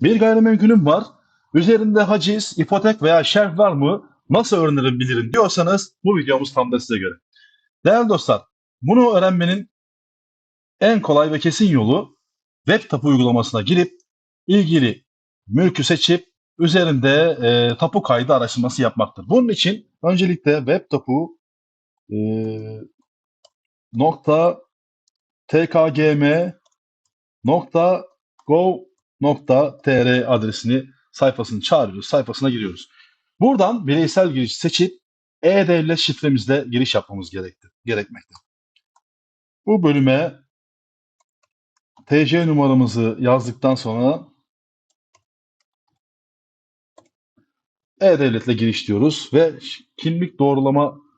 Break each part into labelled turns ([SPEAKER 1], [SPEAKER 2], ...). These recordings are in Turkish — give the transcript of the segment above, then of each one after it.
[SPEAKER 1] Bir gayrimenkulüm var. Üzerinde haciz, ipotek veya şerh var mı? Nasıl öğrenebilirim diyorsanız bu videomuz tam da size göre. Değerli dostlar, bunu öğrenmenin en kolay ve kesin yolu web tapu uygulamasına girip ilgili mülkü seçip üzerinde e, tapu kaydı araştırması yapmaktır. Bunun için öncelikle web tapu e, nokta tkgm nokta gov.tr adresini sayfasını çağırıyoruz. Sayfasına giriyoruz. Buradan bireysel giriş seçip e-devlet şifremizle giriş yapmamız gerekti, gerekmekte. Bu bölüme TC numaramızı yazdıktan sonra e-devletle giriş diyoruz ve kimlik doğrulama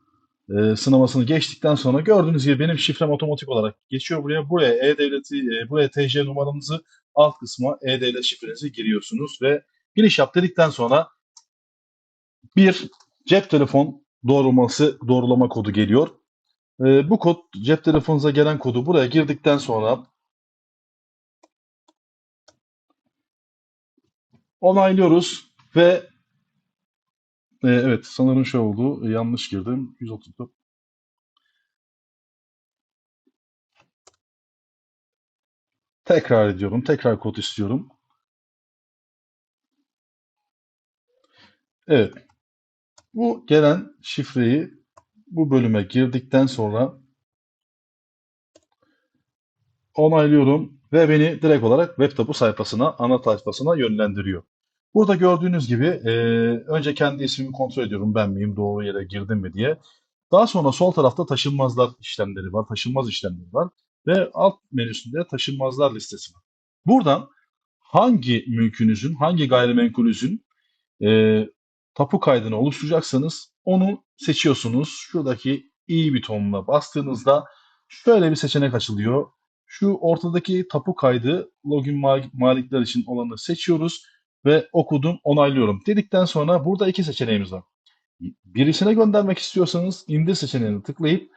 [SPEAKER 1] e, sınamasını geçtikten sonra gördüğünüz gibi benim şifrem otomatik olarak geçiyor buraya. Buraya e-devleti, e, buraya TC numaranızı alt kısma e-devlet şifrenizi giriyorsunuz ve giriş yap dedikten sonra bir cep telefon doğrulaması doğrulama kodu geliyor. E, bu kod cep telefonunuza gelen kodu buraya girdikten sonra onaylıyoruz ve e, evet sanırım şey oldu yanlış girdim. 134 tekrar ediyorum tekrar kod istiyorum. Evet. Bu gelen şifreyi bu bölüme girdikten sonra onaylıyorum ve beni direkt olarak web tapu sayfasına, ana sayfasına yönlendiriyor. Burada gördüğünüz gibi e, önce kendi ismimi kontrol ediyorum ben miyim, doğru yere girdim mi diye. Daha sonra sol tarafta taşınmazlar işlemleri var, taşınmaz işlemleri var ve alt menüsünde taşınmazlar listesi var. Buradan hangi mülkünüzün, hangi gayrimenkulünüzün e, tapu kaydını oluşturacaksanız onu seçiyorsunuz. Şuradaki i butonuna bastığınızda şöyle bir seçenek açılıyor. Şu ortadaki tapu kaydı login ma- malikler için olanı seçiyoruz ve okudum, onaylıyorum dedikten sonra burada iki seçeneğimiz var. Birisine göndermek istiyorsanız indir seçeneğini tıklayıp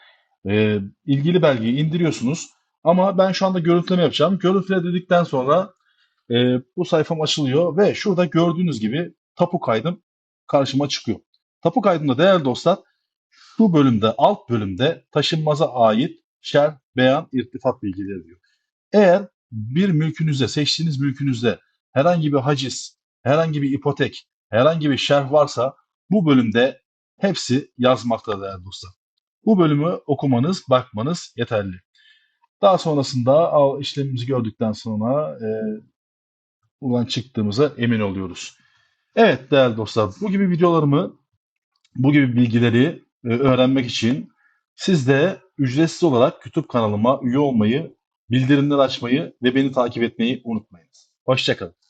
[SPEAKER 1] e, ilgili belgeyi indiriyorsunuz. Ama ben şu anda görüntüleme yapacağım. Görüntüle dedikten sonra e, bu sayfam açılıyor ve şurada gördüğünüz gibi tapu kaydım karşıma çıkıyor. Tapu kaydında değerli dostlar şu bölümde alt bölümde taşınmaza ait şer, beyan, irtifat bilgileri diyor. Eğer bir mülkünüzde, seçtiğiniz mülkünüzde herhangi bir haciz, herhangi bir ipotek, herhangi bir şerh varsa bu bölümde hepsi yazmakta değerli dostlar. Bu bölümü okumanız, bakmanız yeterli. Daha sonrasında al- işlemimizi gördükten sonra e, buradan çıktığımıza emin oluyoruz. Evet değerli dostlar, bu gibi videolarımı, bu gibi bilgileri e, öğrenmek için siz de ücretsiz olarak YouTube kanalıma üye olmayı, bildirimleri açmayı ve beni takip etmeyi unutmayınız. Hoşçakalın.